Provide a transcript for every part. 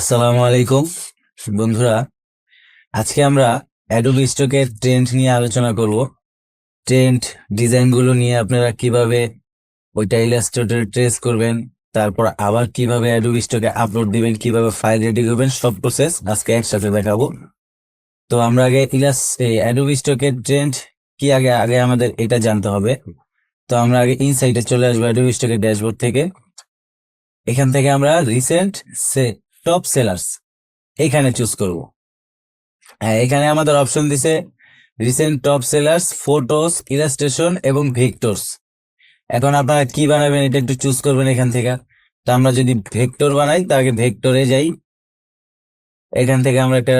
আসসালামু আলাইকুম। বন্ধুরা, আজকে আমরা অ্যাডোবি স্টকের ট্রেন্ড নিয়ে আলোচনা করব। ট্রেন্ড ডিজাইনগুলো নিয়ে আপনারা কীভাবে ওইটা ইলাস্ট্রেটর ট্রেস করবেন, তারপর আবার কীভাবে অ্যাডোবি স্টকে আপলোড দিবেন, কীভাবে ফাইল রেডি করবেন, সব প্রসেস আজকে একসাথে দেখাবো। তো আমরা আগে ইলাস অ্যাডোবি স্টকের ট্রেন্ড কি আগে আগে আমাদের এটা জানতে হবে। তো আমরা আগে ইনসাইটে চলে আসব অ্যাডোবি স্টকের ড্যাশবোর্ড থেকে। এখান থেকে আমরা রিসেন্ট টপ সেলার্স এখানে চুজ করব। হ্যাঁ এখানে আমাদের অপশন দিছে recent top sellers photos illustration এবং ভেক্টরস এখন আপনারা কি বানাবেন এটা একটু চুজ করবেন এখান থেকে। তো আমরা যদি ভেক্টর বানাই তাহলে ভেক্টরে যাই। এখান থেকে আমরা একটা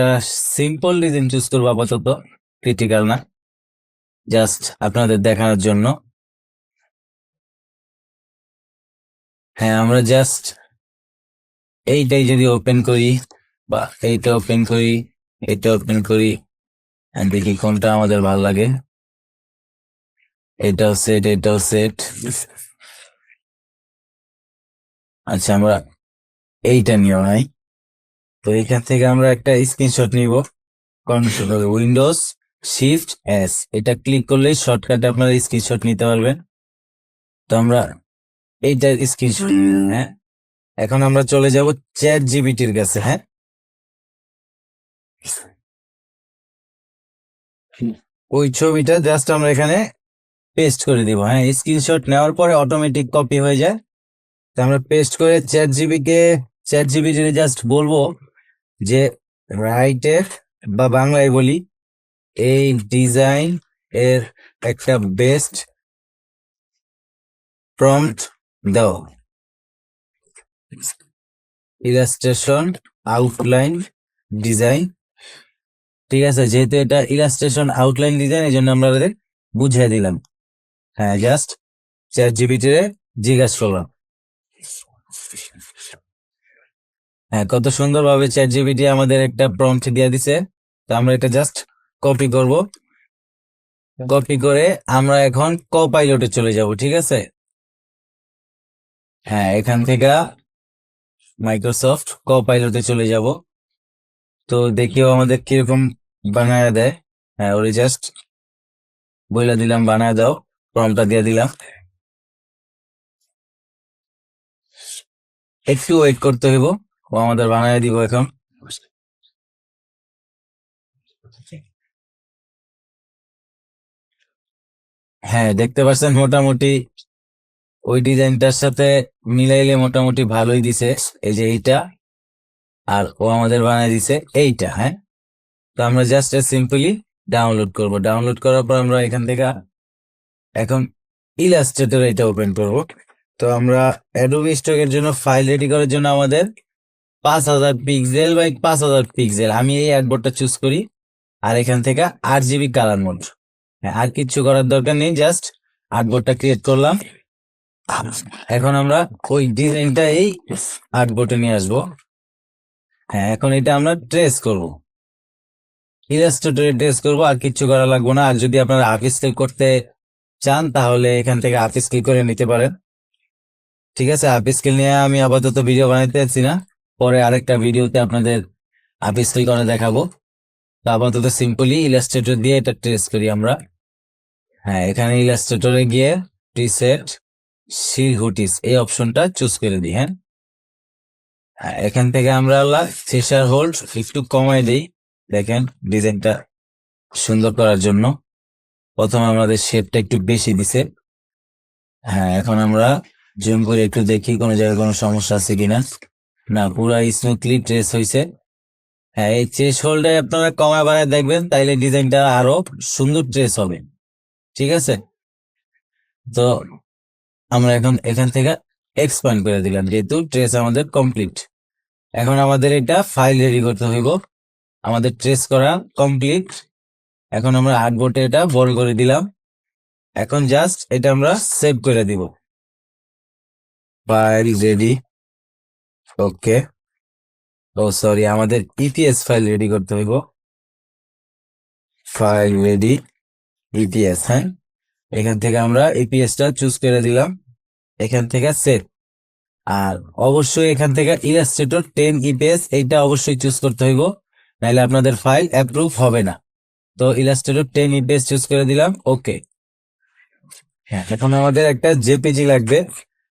সিম্পল ডিজাইন চুজ করব আপাতত ক্রিটিক্যাল না। জাস্ট আপনাদের দেখানোর জন্য। হ্যাঁ আমরা জাস্ট এইটাই যদি ওপেন করি, বা এইটা ওপেন করি এটা ওপেন করি দেখি কোনটা আমাদের ভালো লাগে। এটাও সেট এটাও সেট আচ্ছা আমরা এইটা নিও নাই। তো এখান থেকে আমরা একটা স্ক্রিনশট নিব। কন্ট্রোল উইন্ডোজ শিফট এস এটা ক্লিক করলেই শর্টকাটে আপনারা স্ক্রিনশট নিতে পারবেন। তো আমরা এইটার স্ক্রিনশট হ্যাঁ এখন আমরা চলে যাব চ্যাট জিবিটির কাছে হ্যাঁ? ওই ছবিটা জাস্ট আমরা এখানে পেস্ট করে দিব হ্যাঁ? স্ক্রিনশট নেওয়ার পরে অটোমেটিক কপি হয়ে যায়। আমরা পেস্ট করে চ্যাট জিবিকে চ্যাট জিবিটি জাস্ট বলব যে রাইটের বা বাংলায় বলি, এই ডিজাইন এর একটা বেস্ট প্রম্পট দাও। ইলাস্ট্রেশন আউটলাইন ডিজাইন ঠিক আছে, যেহেতু এটা ইলাস্ট্রেশন আউটলাইন ডিজাইন এই জন্য আমরা বুঝিয়ে দিলাম। হ্যাঁ জাস্ট চ্যাট জিবিটি জিজ্ঞাসা করলাম। হ্যাঁ কত সুন্দর ভাবে চ্যাট জিবিটি আমাদের একটা প্রম্পট দিয়ে দিছে। তো আমরা এটা জাস্ট কপি করব। কপি করে আমরা এখন কপাইলটে চলে যাব, ঠিক আছে? হ্যাঁ এখান থেকে মাইক্রোসফট কপাইলটে চলে যাব। তো দেখিও আমাদের কীরকম বানায় দেয়। হ্যাঁ ওরে জাস্ট বইলা দিলাম, বানায় দাও প্রমটা দিয়ে দিলাম। একটু ওয়েট করতে হইব, ও আমাদের বানায় দিব এখন। হ্যাঁ দেখতে পাচ্ছেন মোটামুটি ওই ডিজাইনটার সাথে মিলাইলে মোটামুটি ভালোই দিছে। এই যে এইটা আর ও আমাদের বানায় দিছে এইটা হ্যাঁ? তো আমরা জাস্ট সিম্পলি ডাউনলোড করব। ডাউনলোড করার পর আমরা এখান থেকে এখন ইলাস্ট্রেটর এটা ওপেন করব। তো আমরা অ্যাডোবি স্টকের জন্য ফাইল রেডি করার জন্য আমাদের পাঁচ হাজার পিক্সেল বা পাঁচ হাজার পিক্সেল আমি এই অ্যাডবোর্ডটা চুজ করি আর এখান থেকে আট জিবি কালার মোড হ্যাঁ, আর কিচ্ছু করার দরকার নেই জাস্ট আর্টবোর্ডটা ক্রিয়েট করলাম। এখন আমরা ওই ডিজাইনটা এই আর্টবোর্ডে নিয়ে আসব। হ্যাঁ এখন এটা আমরা ট্রেস করব। ইলাস্ট্রেটরে ট্রেস করব আর কিচ্ছু করা লাগবে না। আর যদি আপনারা আপ স্কেল করতে চান তাহলে এখান থেকে আপ স্কেল করে নিতে পারেন। ঠিক আছে আপ স্কেল নিয়ে আমি আপাতত ভিডিও বানাইতে না। পরে আরেকটা ভিডিওতে আপনাদের আপ স্কেল করে দেখাবো। তো আপাতত সিম্পলি ইলাস্ট্রেটর দিয়ে এটা ট্রেস করি আমরা। হ্যাঁ এখানে ইলাস্ট্রেটরে গিয়ে প্রিসেট সি হুটিস এই অপশনটা চুজ করে দিই হ্যাঁ? হ্যাঁ, এখান থেকে আমরা ফিশার হোল্ড একটু কমাই দিই। দেখেন ডিজাইনটা সুন্দর করার জন্য। প্রথমে আমাদের শেপটা একটু বেশি দিছে। হ্যাঁ এখন আমরা জুম করে একটু দেখি কোনো জায়গায় কোনো সমস্যা আছে কিনা। না পুরা স্মুথলি ট্রেস হয়েছে হ্যাঁ এই ট্রেস হোল্ডে আপনারা কমায় বাড়ায় দেখবেন তাইলে ডিজাইনটা আরও সুন্দর ট্রেস হবে। ঠিক আছে? তো আমরা এখন এখান থেকে এক্সপ্যান্ড করে দিলাম, যেহেতু ট্রেস আমাদের কমপ্লিট এখন আমাদের এটা ফাইল রেডি করতে হইব। আমাদের ট্রেস করা কমপ্লিট এখন আমরা আর্টবোর্ডে এটা বড় করে দিলাম। এখন জাস্ট এটা আমরা সেভ করে দিব। ফাইল রেডি ওকে ও সরি আমাদের ইপিএস ফাইল রেডি করতে হইব। ফাইল রেডি ইপিএস হ্যাঁ? এখান থেকে আমরা ইপিএস টা চুজ করে দিলাম। এখান থেকে সেভ আর অবশ্যই এখান থেকে ইলাস্ট্রেটর টেন ইপিএস এইটা অবশ্যই চুজ করতে হইব। নাহলে আপনাদের ফাইল অ্যাপ্রুভ হবে না। তো ইলাস্ট্রেটর টেন ইপিএস চুজ করে দিলাম ওকে হ্যাঁ এখন আমাদের একটা জেপিজি লাগবে।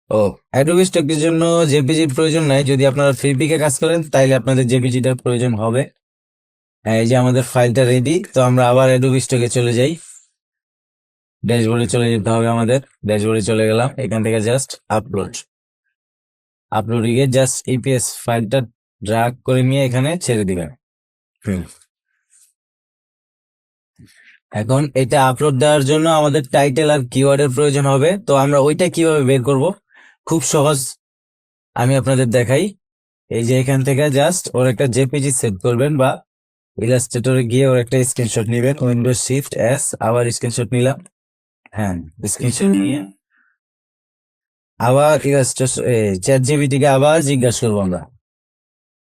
ও অ্যাডোবি স্টকের জন্য জেপিজির প্রয়োজন নাই। যদি আপনারা ফ্রিপিকে কাজ করেন, তাইলে আপনাদের জেপিজিটার প্রয়োজন হবে। হ্যাঁ এই যে আমাদের ফাইলটা রেডি তো আমরা আবার অ্যাডোবি স্টকে চলে যাই। ড্যাশবোর্ডে চলে যেতে হবে আমাদের। ড্যাশবোর্ডে চলে গেলাম। এখান থেকে জাস্ট আপলোড আপলোড গিয়ে জাস্ট ইপিএস ফাইলটা ড্রাগ করে নিয়ে এখানে ছেড়ে দিবেন। এখন এটা আপলোড দেওয়ার জন্য আমাদের টাইটেল আর কিওয়ার্ডের প্রয়োজন হবে। তো আমরা ওইটা কীভাবে বের করব? খুব সহজ। আমি আপনাদের দেখাই। এই যে এখান থেকে জাস্ট ওর একটা জেপিজি সেট করবেন বা ইলাস্ট্রেটরে গিয়ে ওর একটা স্ক্রিনশট নেবেন। উইন্ডোজ শিফট এস আবার স্ক্রিনশট নিলাম। হ্যাঁ স্ক্রিনশট নিয়ে আবার চ্যাট জিবিটিকে আবার জিজ্ঞাসা করব আমরা।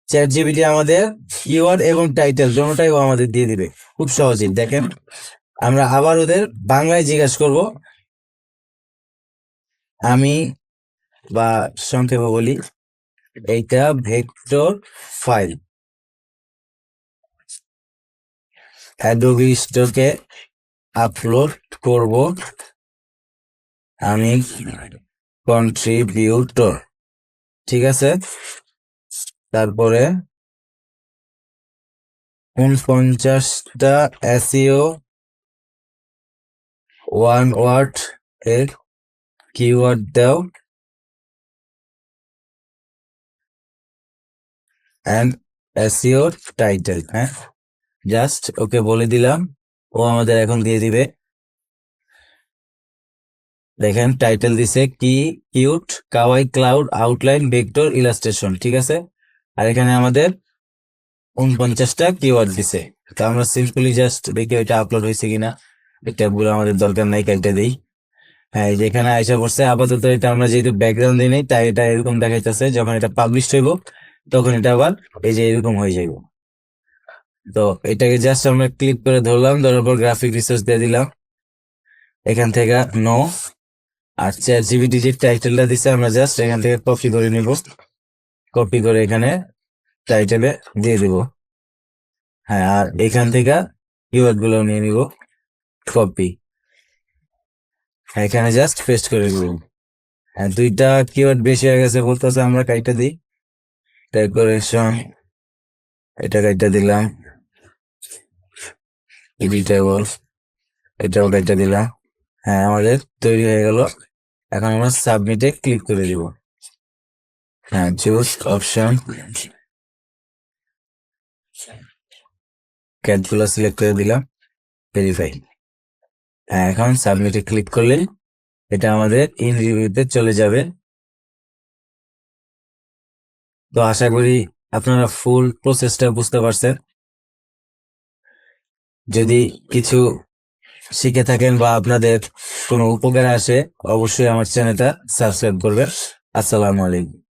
চ্যাট জিবিটি আমাদের কিওয়ার্ড এবং টাইটেল দুটোটাই ও আমাদের দিয়ে দিবে। খুব সহজেই। দেখেন আমরা আবার ওদের বাংলায় জিজ্ঞাসা করব। আমি বা সংক্ষেপে বলি এইটা ভেক্টর ফাইল। অ্যাডোবি স্টোকে আপলোড করব। আমি কন্ট্রিবিউটর ঠিক আছে? তারপরে উনপঞ্চাশটা এসিও ওয়ান ওয়ার্ড এর কিওয়ার্ড দাও। অ্যান্ড এসিও টাইটেল হ্যাঁ? জাস্ট ওকে বলে দিলাম। ও আমাদের এখন দিয়ে দিবে। দেখেন টাইটেল দিছে কি cute kawaii cloud outline vector illustration ঠিক আছে? আর এখানে আমাদের উনপঞ্চাশটা কিওয়ার্ড দিছে। তো আমরা সিম্পলি জাস্ট দেখি ওইটা আপলোড হয়েছে কিনা। ট্যাবগুলো আমাদের দরকার নাই, কেটে দিই। হ্যাঁ যেখানে আইসা পড়ছে আপাতত এটা আমরা যেহেতু ব্যাকগ্রাউন্ড দিই নাই, তাই এটা এরকম দেখাইতেছে, যখন এটা পাবলিশ হইব, তখন এটা আবার এই যে এরকম হয়ে যাইব। তো এটাকে জাস্ট আমরা ক্লিক করে ধরলাম, ধরার পর গ্রাফিক রিসার্চ দিয়ে দিলাম। এখান থেকে নো আর চার জিবিটি যে টাইটেলটা দিচ্ছে আমরা জাস্ট এখান থেকে কপি করে নিব। কপি করে এখানে টাইটেলে দিয়ে দিব। হ্যাঁ আর এখান থেকে কিওয়ার্ডগুলো নিয়ে নিব। কপি এখানে জাস্ট পেস্ট করে দিব। হ্যাঁ দুইটা কিওয়ার্ড বেশি হয়ে গেছে বলতেছে, আমরা কাইটা দিই। ডেকোরেশন এটা কাইটা দিলাম। এডিটেবল এটাও কাইটা দিলাম হ্যাঁ আমাদের তৈরি হয়ে গেল। এখন আমরা সাবমিটে ক্লিক করে দিব। হ্যাঁ চুজ অপশন ক্যাটগুলো সিলেক্ট করে দিলাম। ভেরিফাই হ্যাঁ এখন সাবমিটে ক্লিক করলে এটা আমাদের ইন রিভিউতে চলে যাবে। তো আশা করি আপনারা ফুল প্রসেসটা বুঝতে পারছেন। যদি কিছু শিখে থাকেন বা আপনাদের কোনো উপকার আসে, অবশ্যই আমার চ্যানেলটা সাবস্ক্রাইব করবেন। আসসালামু আলাইকুম।